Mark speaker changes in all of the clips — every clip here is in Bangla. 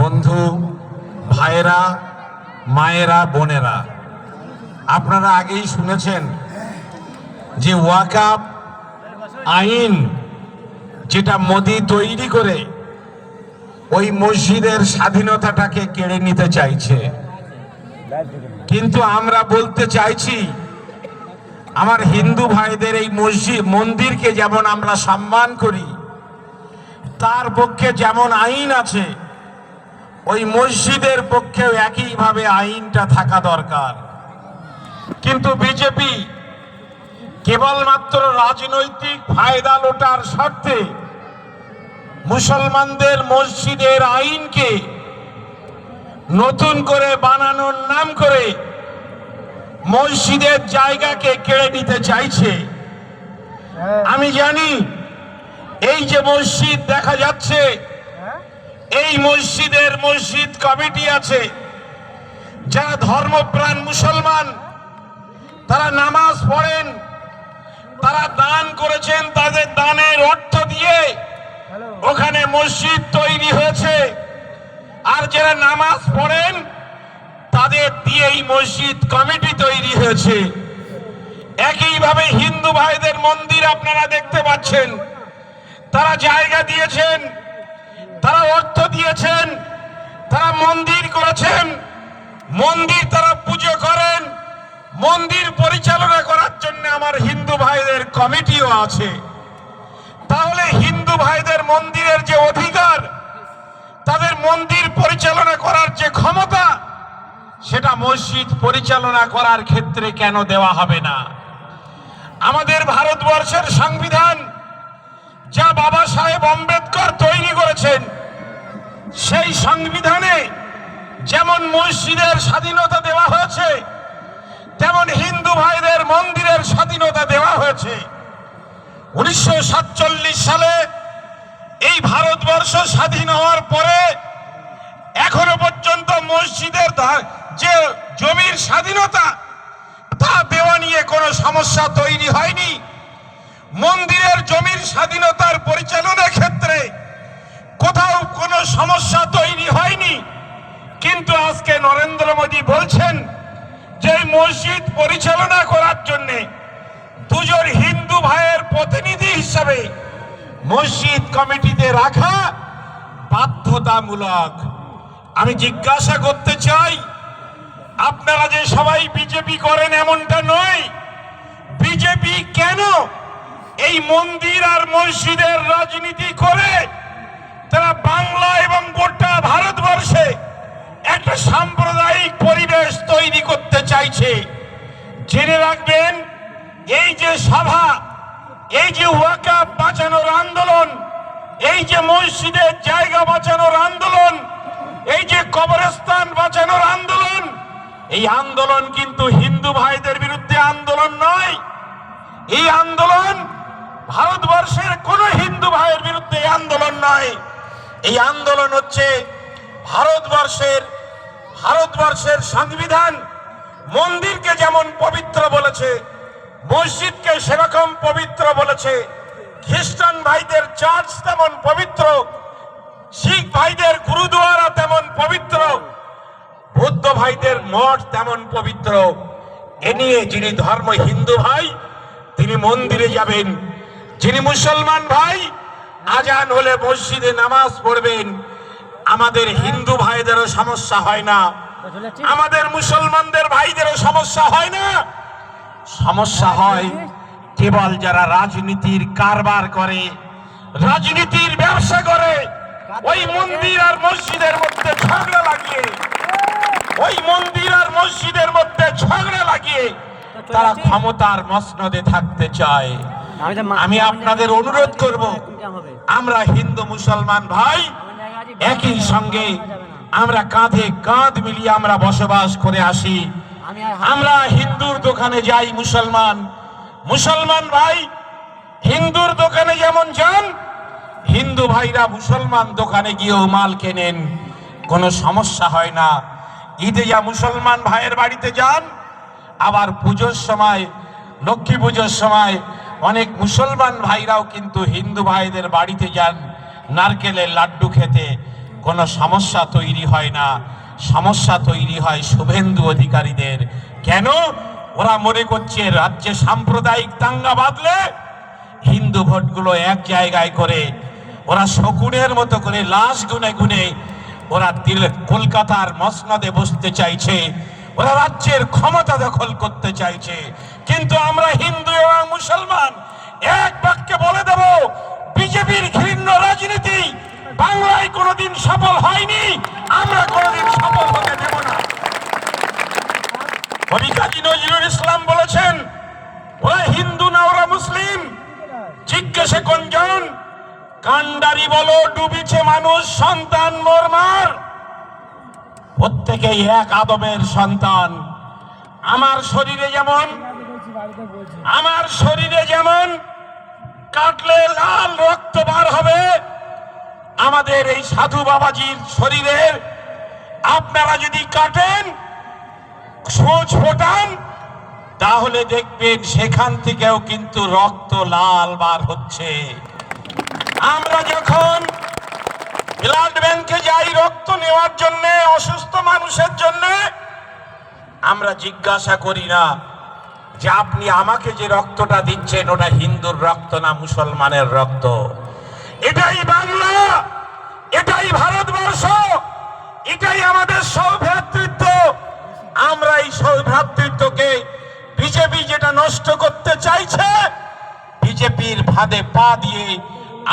Speaker 1: বন্ধু, ভাইয়েরা, মায়েরা, বোনেরা, আপনারা আগেই শুনেছেন যে ওয়াকাপ আইন যেটা মোদি তৈরি করে, ওই মসজিদের স্বাধীনতাটাকে কেড়ে নিতে চাইছে। কিন্তু আমরা বলতে চাইছি, আমার হিন্দু ভাইদের এই মসজিদ মন্দিরকে যেমন আমরা সম্মান করি, তার পক্ষে যেমন আইন আছে ওই মসজিদের পক্ষেও একইভাবে আইনটা থাকা দরকার। কিন্তু বিজেপি কেবলমাত্র রাজনৈতিক ফায়দা লোটার স্বার্থে মুসলমানদের মসজিদের আইনকে নতুন করে বানানোর নাম করে মসজিদের জায়গাকে কেড়ে নিতে চাইছে। আমি জানি এই যে মসজিদ দেখা যাচ্ছে এই মসজিদের মসজিদ কমিটি আছে। যারা ধর্মপ্রাণ মুসলমান, তারা নামাজ পড়েন, তারা দান করেছেন তাদের দানের অর্থ দিয়ে ওখানে মসজিদ তৈরি হয়েছে। আর যারা নামাজ পড়েন, তাদের দিয়ে এই মসজিদ কমিটি তৈরি হয়েছে। একইভাবে হিন্দু ভাইদের মন্দির আপনারা দেখতে পাচ্ছেন। তারা জায়গা দিয়েছেন। তারা অর্থ দিয়েছেন, তারা মন্দির করেছেন, মন্দির তারা পুজো করেন, মন্দির পরিচালনা করার জন্য আমার হিন্দু ভাইদের কমিটিও আছে। তাহলে হিন্দু ভাইদের মন্দিরের যে অধিকার, তাদের মন্দির পরিচালনা করার যে ক্ষমতা, সেটা মসজিদ পরিচালনা করার ক্ষেত্রে কেন দেওয়া হবে না? আমাদের ভারতবর্ষের সংবিধান যা বাবা সাহেব আম্বেদকর তৈরি করেছেন, সেই সংবিধানে যেমন মসজিদের স্বাধীনতা দেওয়া হয়েছে, তেমন হিন্দু ভাইদের মন্দিরের স্বাধীনতা দেওয়া হয়েছে। উনিশশো সাতচল্লিশ সালে এই ভারতবর্ষ স্বাধীন হওয়ার পরে এখনও পর্যন্ত মসজিদের যে জমির স্বাধীনতা, তা দেওয়া নিয়ে কোনো সমস্যা তৈরি হয়নি। মন্দিরের জমির স্বাধীনতার পরিচালনার ক্ষেত্রে কোথাও কোনো সমস্যা তৈরি হয়নি। কিন্তু আজকে নরেন্দ্র মোদী বলছেন যে মসজিদ পরিচালনা করার জন্য দুজন হিন্দু ভাইয়ের প্রতিনিধি হিসাবে মসজিদ কমিটিতে রাখা বাধ্যতামূলক। আমি জিজ্ঞাসা করতে চাই, আপনারা যে সবাই বিজেপি করেন এমনটা নয়, বিজেপি কেন এই মন্দির আর মসজিদের রাজনীতি করে তারা বাংলা এবং গোটা ভারতবর্ষে একটা সাম্প্রদায়িক পরিবেশ তৈরি করতে চাইছে। জেনে রাখবেন, এই যে সভা, এই যে ওয়াকাপ বাঁচানোর আন্দোলন, এই যে মসজিদের জায়গা বাঁচানোর আন্দোলন, এই যে কবরস্থান বাঁচানোর আন্দোলন, এই আন্দোলন কিন্তু হিন্দু ভাইদের বিরুদ্ধে আন্দোলন নয়। এই আন্দোলন ভারতবর্ষের কোন হিন্দু ভাইয়ের বিরুদ্ধে আন্দোলন নয়। এই আন্দোলন হচ্ছে ভারতবর্ষের ভারতবর্ষের সংবিধান মন্দিরকে যেমন পবিত্র বলেছে, মসজিদকে সেরকম পবিত্র বলেছে, খ্রিস্টান ভাইদের চার্চ তেমন পবিত্র, শিখ ভাইদের গুরুদুয়ারা তেমন পবিত্র, বৌদ্ধ ভাইদের মঠ তেমন পবিত্র। এ নিয়ে যিনি ধর্ম হিন্দু ভাই, তিনি মন্দিরে যাবেন। যিনি মুসলমান ভাই, আজান হলে মসজিদে নামাজ পড়বেন। আমাদের হিন্দু ভাইদেরও সমস্যা হয় না। আমাদের মুসলমানদের ভাইদেরও সমস্যা হয় না। সমস্যা হয় কেবল যারা রাজনীতির কারবার করে, রাজনীতির ব্যবসা করে, ওই মন্দির আর মসজিদের মধ্যে ঝগড়া লাগিয়ে, ওই মন্দির আর মসজিদের মধ্যে ঝগড়া লাগিয়ে, তারা ক্ষমতার মসনদে থাকতে চায়। আমি আপনাদের অনুরোধ করব আমরা হিন্দু মুসলমান ভাই একই সঙ্গে আমরা কাঁধে কাঁধ মিলিয়ে আমরা বসবাস করে আসি। আমরা হিন্দুর দোকানে যাই মুসলমান। মুসলমান ভাই হিন্দুর দোকানে যেমন যান হিন্দু ভাইরা মুসলমান দোকানে গিয়েও মাল কেনেন। কোনো সমস্যা হয় না। ঈদে যা মুসলমান ভাইয়ের বাড়িতে যান আবার পুজোর সময় লক্ষ্মী পুজোর সময় অনেক মুসলমান ভাইরাও কিন্তু হিন্দু ভাইদের বাড়িতে যান নারকেলের লাড্ডু খেতে। কোনো সমস্যা তৈরি হয় না। সমস্যা তৈরি হয় শুভেন্দু অধিকারীদের। কেন? ওরা মনে করছে রাজ্যে সাম্প্রদায়িক দাঙ্গা বাঁধলে হিন্দু ভোটগুলো এক জায়গায় করে, ওরা শকুনের মতো করে লাশ গুনে গুনে ওরা কলকাতার মসনদে বসতে চাইছে। ওরা রাজ্যের ক্ষমতা দখল করতে চাইছে। কিন্তু আমরা হিন্দু এবং মুসলমান, এক বাক্যে বলে দেব, বিজেপির ঘৃণ্য রাজনীতি বাংলায় কোনোদিন সফল হয়নি, আমরা কোনোদিন সফল হতে দেব না। কবি কাজী নজরুল ইসলাম বলেছেন, ওরা হিন্দু না ওরা মুসলিম? জিজ্ঞাসে কোনজন কান্ডারি বলো, ডুবিছে মানুষ, সন্তান মরমার। প্রত্যেকেই এক আদমের সন্তান। আমার শরীরে যেমন আমার শরীরে যেমন কাটলে লাল রক্ত বার হবে, আমাদের এই সাধু বাবাজির শরীরের আপনারা যদি কাটেন, সোচ ফোটান, তাহলে দেখবেন সেখান থেকেও কিন্তু রক্ত লাল বার হচ্ছে। আমরা যখন ব্লাড ব্যাংকে যাই রক্ত নেওয়ার জন্য, অসুস্থ মানুষের জন্য, আমরা জিজ্ঞাসা করি না যে আপনি আমাকে যে রক্তটা দিচ্ছেন, ওটা হিন্দুর রক্ত না মুসলমানের রক্ত? এটাই বাংলা, এটাই ভারতবর্ষ, এটাই আমাদের সৌভ্রাতৃত্ব। আমরা এই সৌভ্রাতৃত্বকে বিজেপি যেটা নষ্ট করতে চাইছে, বিজেপির ফাঁদে পা দিয়ে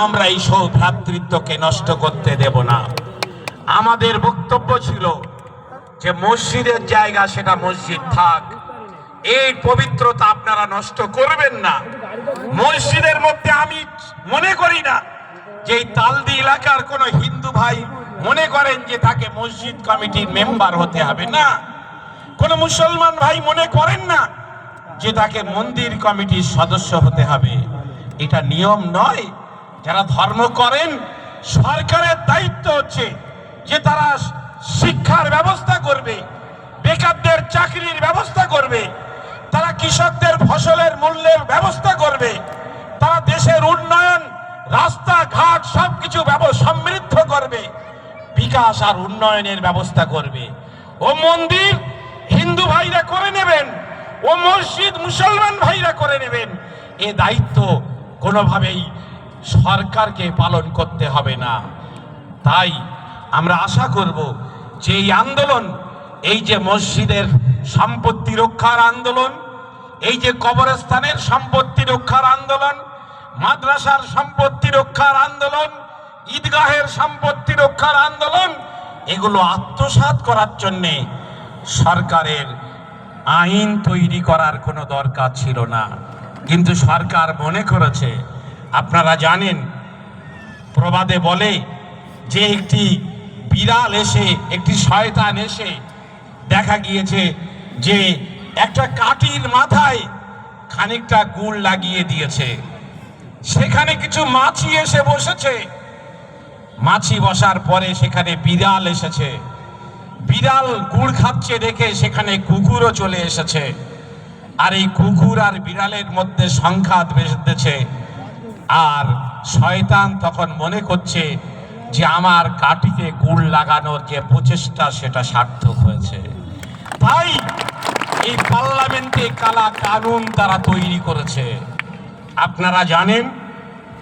Speaker 1: আমরা এই সৌভ্রাতৃত্বকে নষ্ট করতে দেব না। আমাদের বক্তব্য ছিল যে মসজিদের জায়গা সেটা মসজিদ থাক। এই পবিত্রতা আপনারা নষ্ট করবেন না। মসজিদের মধ্যে আমি মনে করি না যে তালদি এলাকার কোনো হিন্দু ভাই মনে করেন যে তাকে মসজিদ কমিটির মেম্বার হতে হবে না। কোনো মুসলমান ভাই মনে করেন না যে তাকে মন্দির কমিটির সদস্য হতে হবে। এটা নিয়ম নয় যারা ধর্ম করেন, সরকারের দায়িত্ব হচ্ছে যে তারা শিক্ষার ব্যবস্থা করবে, বেকারদের চাকরির ব্যবস্থা করবে, তারা কৃষকদের ফসলের মূল্যের ব্যবস্থা করবে, তারা দেশের উন্নয়ন, রাস্তাঘাট সবকিছু সমৃদ্ধ করবে, বিকাশ আর উন্নয়নের ব্যবস্থা করবে। ও মন্দির হিন্দু ভাইরা করে নেবেন, ও মসজিদ মুসলমান ভাইরা করে নেবেন, এ দায়িত্ব কোনোভাবেই সরকারকে পালন করতে হবে না। তাই আমরা আশা করব যে এই আন্দোলন, এই যে মসজিদের সম্পত্তি রক্ষার আন্দোলন, এই যে কবরস্থানের সম্পত্তি রক্ষার আন্দোলন, মাদ্রাসার সম্পত্তি রক্ষার আন্দোলন, ঈদগাহের সম্পত্তি রক্ষার আন্দোলন, এগুলো আত্মসাৎ করার জন্যে সরকারের আইন তৈরি করার কোনো দরকার ছিল না। কিন্তু সরকার মনে করেছে আপনারা জানেন, প্রবাদে বলে যে একটি বিড়াল এসে, একটি শয়তান এসে দেখা গিয়েছে যে একটা কাঠির মাথায় খানিকটা গুড় লাগিয়ে দিয়েছে। সেখানে কিছু মাছি এসে বসেছে। মাছি বসার পরে সেখানে বিড়াল এসেছে। বিড়াল গুড় খাচ্ছে দেখে সেখানে কুকুরও চলে এসেছে। আর এই কুকুর আর বিড়ালের মধ্যে সংঘাত বেঁধেছে। আর শয়তান তখন মনে করছে যে আমার কাঠিতে গুড় লাগানোর যে প্রচেষ্টা, সেটা সার্থক হয়েছে। তাই এই পার্লামেন্টে কালা কানুন তারা তৈরি করেছে। আপনারা জানেন,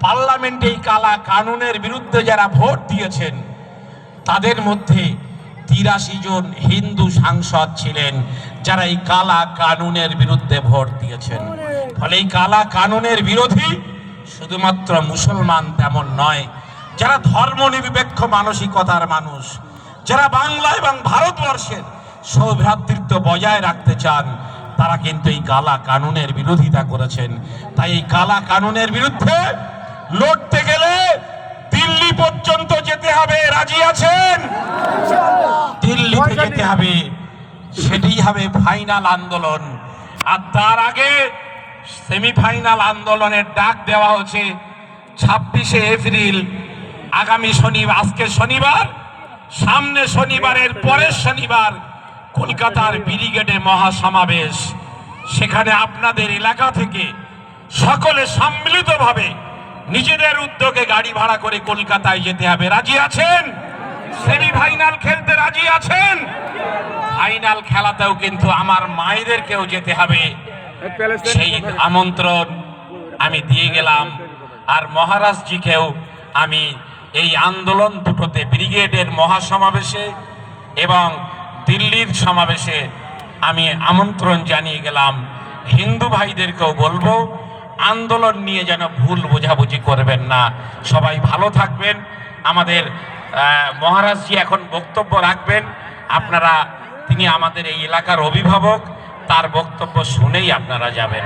Speaker 1: পার্লামেন্টে এই কালা কানুনের বিরুদ্ধে যারা ভোট দিয়েছেন, তাদের মধ্যে তিরাশি জন হিন্দু সাংসদ ছিলেন যারা এই কালা কানুনের বিরুদ্ধে ভোট দিয়েছেন। ফলে এই কালা কানুনের বিরোধী শুধুমাত্র মুসলমান তেমন নয়, যারা ধর্ম নিরপেক্ষ মানসিকতার মানুষ, যারা বাংলা এবং ভারতবর্ষের সৌভ্রাতৃত্ব বজায় রাখতে চান, তারা কিন্তু এই কালা কানুনের বিরোধিতা করেছেন। তাই এই কালা কানুনের বিরুদ্ধে লড়তে গেলে দিল্লি পর্যন্ত যেতে হবে। রাজি আছেন? দিল্লিতে যেতে হবে। সেটি হবে ফাইনাল আন্দোলন। আর তার আগে সেমিফাইনাল আন্দোলনের ডাক দেওয়া হচ্ছে ছাব্বিশে এপ্রিল। আগামী শনিবার, আজকে শনিবার, সামনে শনিবারের পরের শনিবার কলকাতার ব্রিগেডে মহাসমাবেশ। সেখানে আপনাদের এলাকা থেকে সকলে সম্মিলিতভাবে নিজেদের উদ্যোগে গাড়ি ভাড়া করে কলকাতায় যেতে হবে। রাজি আছেন? সেমিফাইনাল খেলতে রাজি আছেন? ফাইনাল খেলাতেও কিন্তু আমার মায়েদেরকেও যেতে হবে। সেই আমন্ত্রণ আমি দিয়ে গেলাম। আর মহারাজজিকেও আমি এই আন্দোলন দুটোতে ব্রিগেডের মহাসমাবেশে এবং দিল্লির সমাবেশে আমি আমন্ত্রণ জানিয়ে গেলাম। হিন্দু ভাইদেরকেও বলব আন্দোলন নিয়ে যেন ভুল বোঝাবুঝি করবেন না। সবাই ভালো থাকবেন। আমাদের মহারাজজি এখন বক্তব্য রাখবেন। আপনারা তিনি আমাদের এই এলাকার অভিভাবক। তার বক্তব্য শুনেই আপনারা যাবেন।